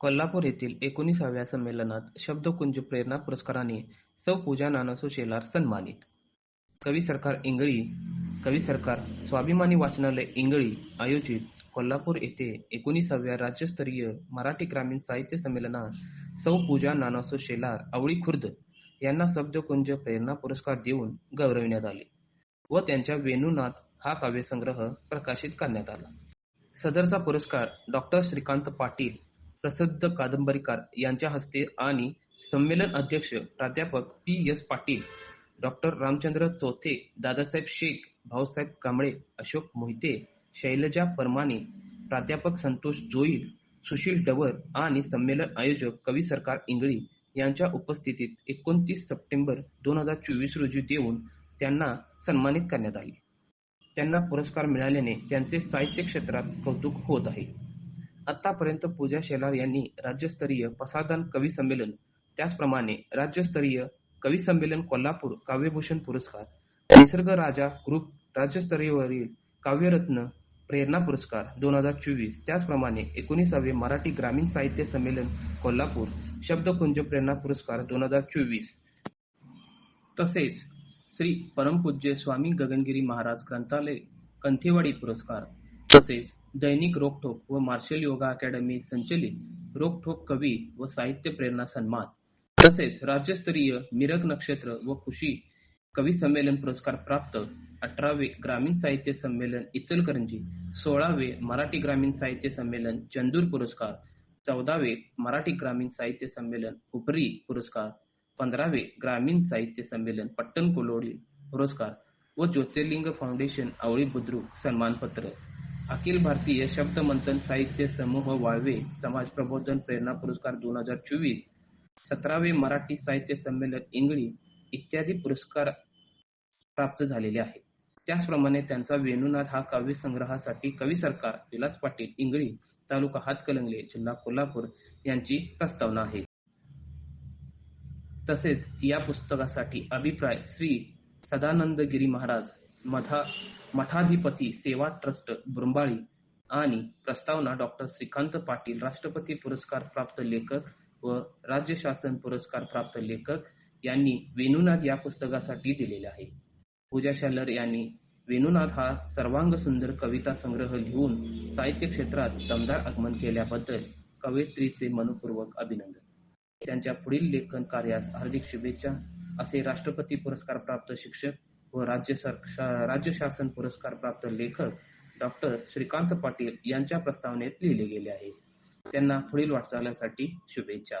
कोल्हापूर येथील एकोणिसाव्या संमेलनात शब्दकुंज प्रेरणा पुरस्काराने सौ पूजा नानासो शेलार सन्मानित. कवी सरकार इंगळी कवी सरकार स्वाभिमानी वाचनालय इंगळी आयोजित कोल्हापूर येथे एकोणिसाव्या राज्यस्तरीय मराठी ग्रामीण साहित्य संमेलनात सौ पूजा नानासो शेलार आवळी खुर्द यांना शब्दकुंज प्रेरणा पुरस्कार देऊन गौरविण्यात आले व त्यांच्या वेणुनाथ हा काव्यसंग्रह प्रकाशित करण्यात आला. सदरचा पुरस्कार डॉ. श्रीकांत पाटील प्रसिद्ध कादंबरीकार यांच्या हस्ते आणि संमेलन अध्यक्ष प्राध्यापक P. S. Patil, doctor Ramchandra Chothe, Dadasaheb Shaikh, Bhausaheb Kamble, Ashok Mohite, Shailaja Paramane, प्राध्यापक संतोष जोईल सुशील डवर आणि संमेलन आयोजक कवी सरकार इंगळी यांच्या उपस्थितीत एकोणतीस सप्टेंबर दोन हजार चोवीस रोजी देऊन त्यांना सन्मानित करण्यात आले. त्यांना पुरस्कार मिळाल्याने त्यांचे साहित्य क्षेत्रात कौतुक होत आहे. आतापर्यंत पूजा शेलार यांनी राज्यस्तरीय पसायदान कवी संमेलन, त्याचप्रमाणे राज्यस्तरीय कवी संमेलन कोल्हापूर काव्यभूषण पुरस्कार, निसर्ग राजा ग्रुप राज्यस्तरीयवरील काव्यरत्न प्रेरणा पुरस्कार दोन हजार चोवीस, त्याचप्रमाणे एकोणीसावे मराठी ग्रामीण साहित्य संमेलन कोल्हापूर शब्दकुंज प्रेरणा पुरस्कार दोन हजार चोवीस. तसेच श्री परमपूज्य स्वामी गगनगिरी महाराज ग्रंथालय कंथेवाडी पुरस्कार तसेच दैनिक रोखठोक व मार्शल योगा अकॅडमी संचलित रोखठोक कवी व साहित्य प्रेरणा सन्मान. तसेच राज्यस्तरीय मिरग नक्षत्र व खुशी कवी संमेलन पुरस्कार प्राप्त अठरावे ग्रामीण साहित्य संमेलन इचलकरंजी सोळावे मराठी ग्रामीण साहित्य संमेलन चंदूर पुरस्कार चौदावे मराठी ग्रामीण साहित्य संमेलन उपरी पुरस्कार पंधरावे ग्रामीण साहित्य संमेलन पट्टणकोलोडी पुरस्कार व ज्योतिर्लिंग फाउंडेशन आवळी बुद्रुक सन्मानपत्र. अखिल भारतीय शब्दमंथन साहित्य समूह वाळवे समाज प्रबोधन प्रेरणा पुरस्कार दोन हजार चोवीस सतरावे मराठी साहित्य संमेलन इंगळी इत्यादी पुरस्कार प्राप्त झालेले आहेत. त्याचप्रमाणे त्यांचा वेणुनाथ हा काव्य संग्रहासाठी कवी सरकार विलास पाटील इंगळी तालुका हातकलंगले जिल्हा कोल्हापूर यांची प्रस्तावना आहे. तसेच या पुस्तकासाठी अभिप्राय श्री सदानंद गिरी महाराज मधा मठाधिपती सेवा ट्रस्ट बुरंबाळी आणि प्रस्तावना डॉ. श्रीकांत पाटील राष्ट्रपती पुरस्कार प्राप्त लेखक व राज्य शासन पुरस्कार प्राप्त लेखक यांनी वेणुनाथ या पुस्तकासाठी दिलेले आहे. पूजा शालर यांनी वेणुनाथ हा सर्वांग सुंदर कविता संग्रह लिहून साहित्य क्षेत्रात दमदार आगमन केल्याबद्दल कवयित्रीचे मनपूर्वक अभिनंदन. त्यांच्या पुढील लेखन कार्यास हार्दिक शुभेच्छा असे राष्ट्रपती पुरस्कार प्राप्त शिक्षक व राज्य राज्य शासन पुरस्कार प्राप्त लेखक डॉ. श्रीकांत पाटील यांच्या प्रस्तावनेत लिहिले गेले आहे. त्यांना पुढील वाटचालीसाठी शुभेच्छा.